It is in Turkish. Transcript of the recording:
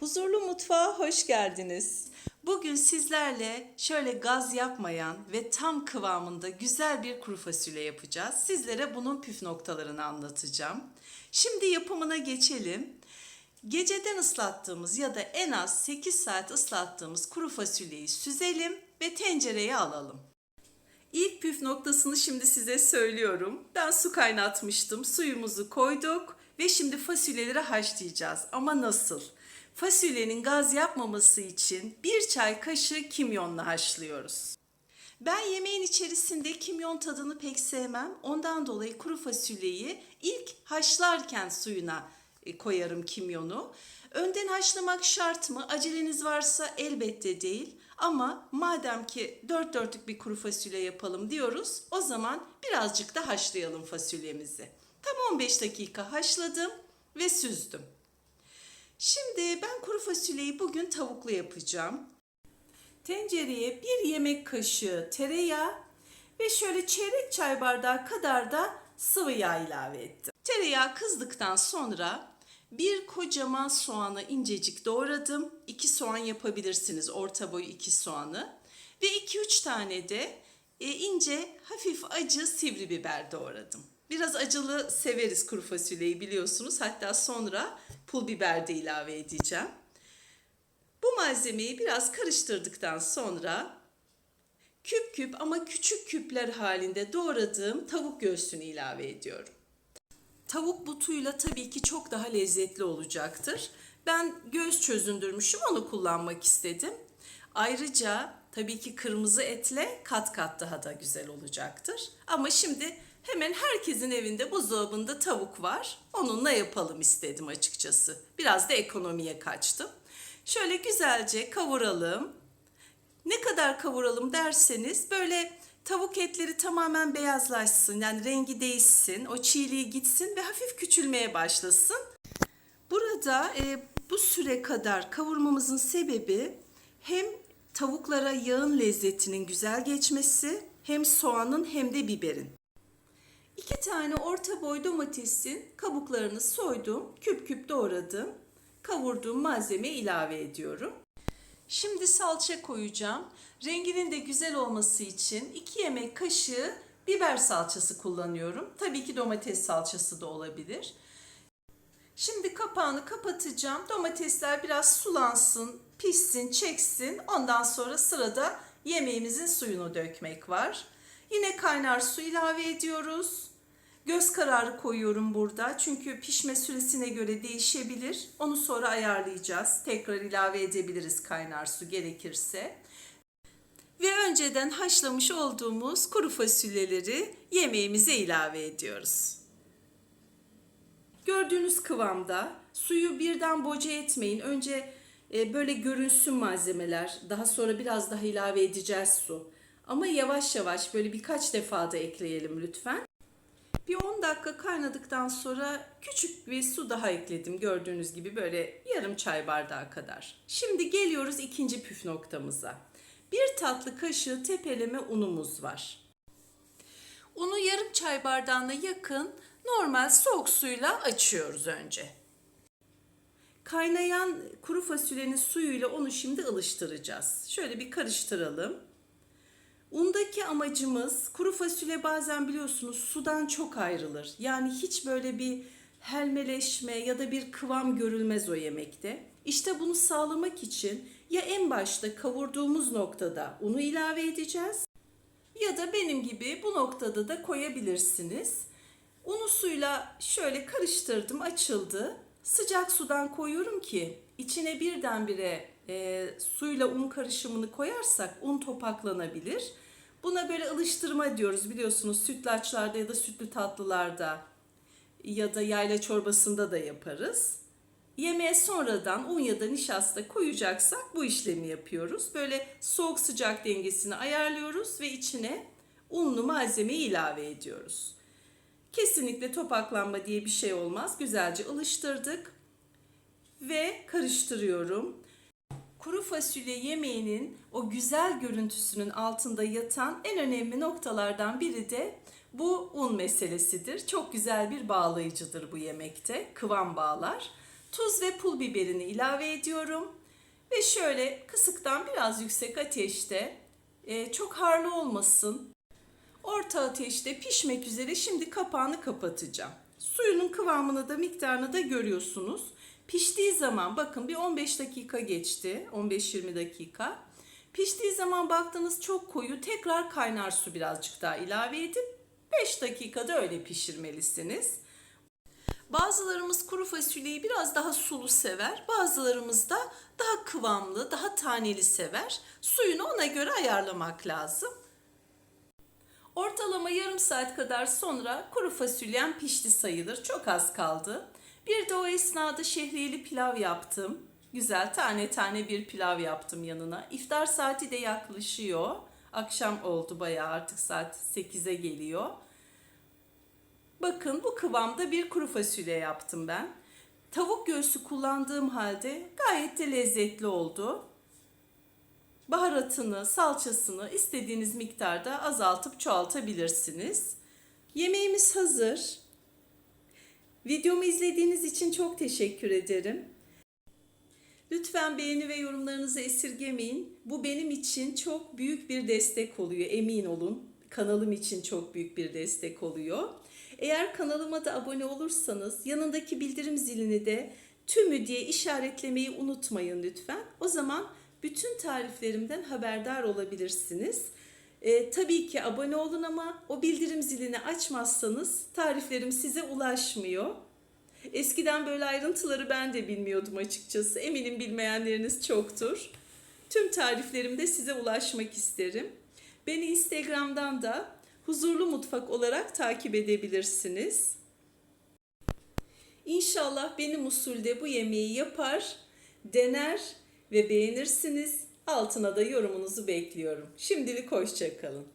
Huzurlu mutfağa hoş geldiniz. Bugün sizlerle şöyle gaz yapmayan ve tam kıvamında güzel bir kuru fasulye yapacağız. Sizlere bunun püf noktalarını anlatacağım. Şimdi yapımına geçelim. Geceden ıslattığımız ya da en az 8 saat ıslattığımız kuru fasulyeyi süzelim ve tencereye alalım. İlk püf noktasını şimdi size söylüyorum. Ben su kaynatmıştım. Suyumuzu koyduk ve şimdi fasulyeleri haşlayacağız. Ama nasıl? Fasulyenin gaz yapmaması için bir çay kaşığı kimyonla haşlıyoruz. Ben yemeğin içerisinde kimyon tadını pek sevmem. Ondan dolayı kuru fasulyeyi ilk haşlarken suyuna e, koyarım kimyonu. Önden haşlamak şart mı? Aceleniz varsa elbette değil. Ama madem ki dört dörtlük bir kuru fasulye yapalım diyoruz, o zaman birazcık da haşlayalım fasulyemizi. Tam 15 dakika haşladım ve süzdüm. Şimdi ben kuru fasulyeyi bugün tavuklu yapacağım. Tencereye bir yemek kaşığı tereyağı ve şöyle çeyrek çay bardağı kadar da sıvı yağ ilave ettim. Tereyağı kızdıktan sonra bir kocaman soğanı incecik doğradım. İki soğan yapabilirsiniz, orta boy iki soğanı. Ve 2-3 tane de e, ince, hafif acı sivri biber doğradım. Biraz acılı severiz kuru fasulyeyi biliyorsunuz. Hatta sonra pul biber de ilave edeceğim. Bu malzemeyi biraz karıştırdıktan sonra küp küp ama küçük küpler halinde doğradığım tavuk göğsünü ilave ediyorum. Tavuk butuyla tabii ki çok daha lezzetli olacaktır. Ben göğüs çözündürmüşüm onu kullanmak istedim. Ayrıca tabii ki kırmızı etle kat kat daha da güzel olacaktır. Ama şimdi hemen herkesin evinde buzdolabında tavuk var. Onunla yapalım istedim açıkçası. Biraz da ekonomiye kaçtım. Şöyle güzelce kavuralım. Ne kadar kavuralım derseniz böyle tavuk etleri tamamen beyazlaşsın. Yani rengi değişsin, o çiğliği gitsin ve hafif küçülmeye başlasın. Burada e, bu süre kadar kavurmamızın sebebi hem tavuklara yağın lezzetinin güzel geçmesi hem soğanın hem de biberin. İki tane orta boy domatesin kabuklarını soydum, küp küp doğradım. Kavurduğum malzemeyi ilave ediyorum. Şimdi salça koyacağım. Renginin de güzel olması için 2 yemek kaşığı biber salçası kullanıyorum. Tabii ki domates salçası da olabilir. Şimdi kapağını kapatacağım. Domatesler biraz sulansın, pişsin, çeksin. Ondan sonra sırada yemeğimizin suyunu dökmek var. Yine kaynar su ilave ediyoruz. Göz kararı koyuyorum burada. Çünkü pişme süresine göre değişebilir. Onu sonra ayarlayacağız. Tekrar ilave edebiliriz kaynar su gerekirse. Ve önceden haşlamış olduğumuz kuru fasulyeleri yemeğimize ilave ediyoruz. Gördüğünüz kıvamda suyu birden boca etmeyin. Önce e, böyle görünsün malzemeler. Daha sonra biraz daha ilave edeceğiz su. Ama yavaş yavaş böyle birkaç defa da ekleyelim lütfen. Bir 10 dakika kaynadıktan sonra küçük bir su daha ekledim. Gördüğünüz gibi böyle yarım çay bardağı kadar. Şimdi geliyoruz ikinci püf noktamıza. Bir tatlı kaşığı tepeleme unumuz var. Unu yarım çay bardağına yakın normal soğuk suyla açıyoruz önce. Kaynayan kuru fasulyenin suyuyla onu şimdi ılıştıracağız. Şöyle bir karıştıralım. Undaki amacımız kuru fasulye bazen biliyorsunuz sudan çok ayrılır. Yani hiç böyle bir helmeleşme ya da bir kıvam görülmez o yemekte. İşte bunu sağlamak için ya en başta kavurduğumuz noktada unu ilave edeceğiz ya da benim gibi bu noktada da koyabilirsiniz. Unu suyla şöyle karıştırdım, açıldı. Sıcak sudan koyuyorum ki içine birdenbire e, suyla un karışımını koyarsak un topaklanabilir. Buna böyle ılıştırma diyoruz biliyorsunuz sütlaçlarda ya da sütlü tatlılarda ya da yayla çorbasında da yaparız. Yemeğe sonradan un ya da nişasta koyacaksak bu işlemi yapıyoruz. Böyle soğuk sıcak dengesini ayarlıyoruz ve içine unlu malzemeyi ilave ediyoruz. Kesinlikle topaklanma diye bir şey olmaz. Güzelce ılıştırdık ve karıştırıyorum. Kuru fasulye yemeğinin o güzel görüntüsünün altında yatan en önemli noktalardan biri de bu un meselesidir. Çok güzel bir bağlayıcıdır bu yemekte. Kıvam bağlar. Tuz ve pul biberini ilave ediyorum. Ve şöyle kısıktan biraz yüksek ateşte e, çok harlı olmasın. Orta ateşte pişmek üzere şimdi kapağını kapatacağım. Suyunun kıvamını da miktarını da görüyorsunuz. Piştiği zaman bakın bir 15 dakika geçti. 15-20 dakika. Piştiği zaman baktınız çok koyu tekrar kaynar su birazcık daha ilave edip 5 dakikada öyle pişirmelisiniz. Bazılarımız kuru fasulyeyi biraz daha sulu sever. Bazılarımız da daha kıvamlı, daha taneli sever. Suyunu ona göre ayarlamak lazım. Ortalama yarım saat kadar sonra kuru fasulyem pişti sayılır. Çok az kaldı. Bir de o esnada şehriyeli pilav yaptım. Güzel tane tane bir pilav yaptım yanına. İftar saati de yaklaşıyor. Akşam oldu bayağı artık saat 8'e geliyor. Bakın bu kıvamda bir kuru fasulye yaptım ben. Tavuk göğsü kullandığım halde gayet de lezzetli oldu. Baharatını, salçasını istediğiniz miktarda azaltıp çoğaltabilirsiniz. Yemeğimiz hazır. Videomu izlediğiniz için çok teşekkür ederim. Lütfen beğeni ve yorumlarınızı esirgemeyin. Bu benim için çok büyük bir destek oluyor, emin olun. Kanalım için çok büyük bir destek oluyor. Eğer kanalıma da abone olursanız yanındaki bildirim zilini de tümü diye işaretlemeyi unutmayın lütfen. O zaman bütün tariflerimden haberdar olabilirsiniz. Ee, tabii ki abone olun ama o bildirim zilini açmazsanız tariflerim size ulaşmıyor. Eskiden böyle ayrıntıları ben de bilmiyordum açıkçası. Eminim bilmeyenleriniz çoktur. Tüm tariflerimde size ulaşmak isterim. Beni Instagram'dan da Huzurlu Mutfak olarak takip edebilirsiniz. İnşallah benim usulde bu yemeği yapar, dener ve beğenirsiniz. Altına da yorumunuzu bekliyorum. Şimdilik hoşçakalın.